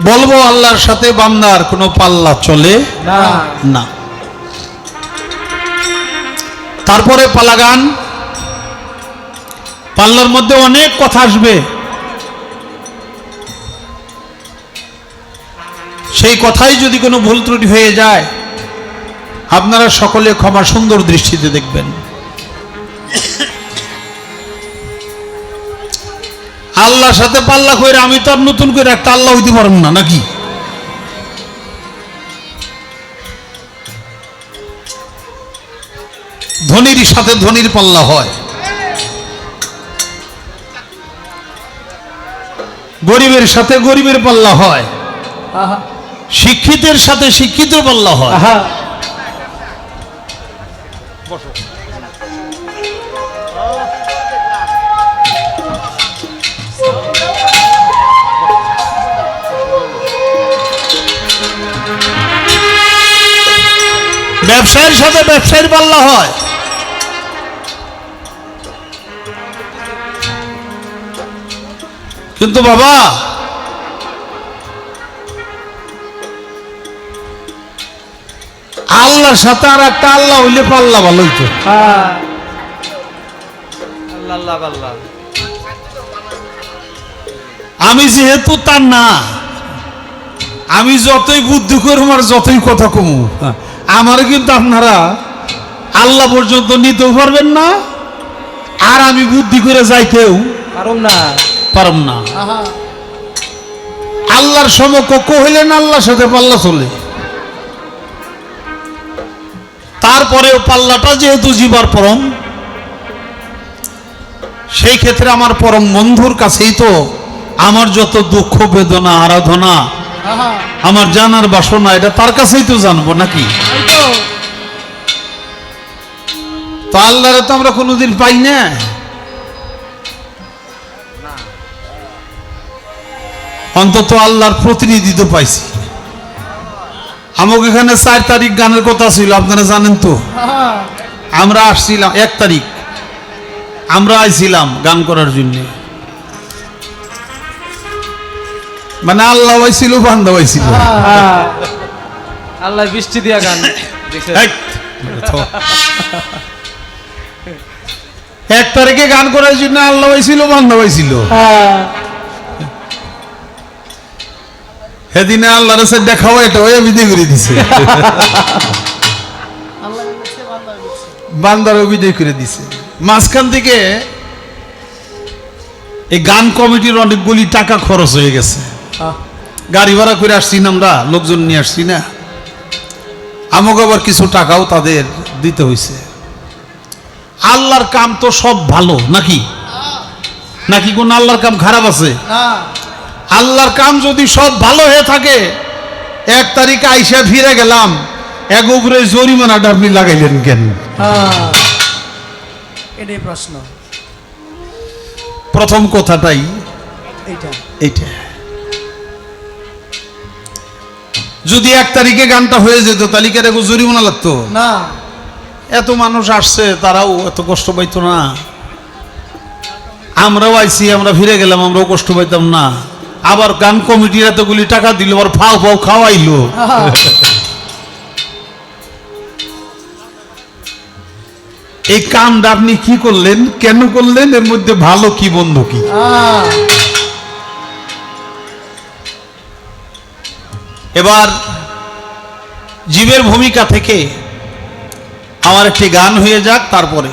বলব আল্লাহর সাথে বান্দার কোনো পাল্লা চলে না। তারপরে পালা গান পাল্লার মধ্যে অনেক কথা আসবে। সেই কথাই যদি কোনো ভুল ত্রুটি হয়ে যায় আপনারা সকলে ক্ষমা সুন্দর দৃষ্টিতে দেখবেন। আল্লাহর সাথে পাল্লা করে আমি তো আর নতুন করে একটা আল্লাহ হইতে পারব না নাকি? ধনির সাথে ধনির পাল্লা হয়। গরিবের সাথে গরিবের পাল্লা হয়। শিক্ষিতের সাথে শিক্ষিত পাল্লা হয়। ব্যবসায়ের সাথে ব্যবসায়ীর পাল্লা হয়। কিন্তু বাবা আল্লাহর সাথে আর একটা আল্লাহ হইলে পাল্লা ভালো হইতো আল্লাহ আল্লাহ আল্লাহ। আমি যেহেতু তার না আমি যতই বুদ্ধি করব আর যতই কথা কমু। আমার কিন্তু আপনারা আল্লাহ পর্যন্ত নিতেও পারবেন না আর আমি বুদ্ধি করে যাইতেও পারুম না। পারব না। আল্লাহর সমকক্ষ হইলেন আল্লাহর সাথে পাল্লা চলে। তারপরেও পাল্লাটা যেহেতু জীবার পরম সেই ক্ষেত্রে আমার পরম বন্ধুর কাছেই তো আমার যত দুঃখ বেদনা আরাধনা আমার জানার বাসনা এটা তার কাছেই তো জানব নাকি? তো। আল্লাহরে তো আমরা কোনোদিন পাই না। অন্তত আল্লাহর প্রতিনিধি তো পাইছি। আমাকে এখানে চার তারিখ গানের কথা ছিল আপনারা জানেন তো। আমরা আসছিলাম এক তারিখ। আমরা আইছিলাম গান করার জন্য। মানে আল্লাহ হয়েছিল বান্দা হয়েছিল আল্লাহ বৃষ্টি দিয়া গান। এক তারিখে গান করার জন্য আল্লাহ হয়েছিল বান্দা হয়েছিল হ্যাঁ সেদিনে আল্লাহর সাথে দেখাও এটা ওই বিদায় করে দিছে। বান্দারও বিদায় করে দিছে। মাঝখান থেকে এই গান কমিটির অনেকগুলি টাকা খরচ হয়ে গেছে। গাড়ি ভাড়া করে আসছি না আমরা লোকজন নিয়ে আসছি না। আমাকে আবার কিছু টাকাও তাদের দিতে হয়েছে আল্লাহর কাম তো সব ভালো নাকি? নাকি কোন আল্লাহর কাম খারাপ আছে? আল্লাহর কাম যদি সব ভালো হয়ে থাকে এক তারিখে আইসা ফিরে গেলাম এক উপরে জরিমানাটা আপনি লাগাইলেন কেন? হ্যাঁ। এটাই প্রশ্ন। প্রথম কথাটাই এইটা। এইটা। যদি এক তারিখে গানটা হয়ে যেত তালিকার এক জরিমানা লাগতো? না। এত মানুষ আসছে তারাও এত কষ্ট পাইতো না। আমরাও আইছি আমরা ফিরে গেলাম আমরাও কষ্ট পাইতাম না। আবার গান কমিটির এতগুলি টাকা দিল আবার ফাও ফাও খাওয়াইলো। এই কামটা আপনি কি করলেন কেন করলেন এর মধ্যে ভালো কি বন্ধু কি? এবার জীবের ভূমিকা থেকে আমার একটি গান হয়ে যাক তারপরে।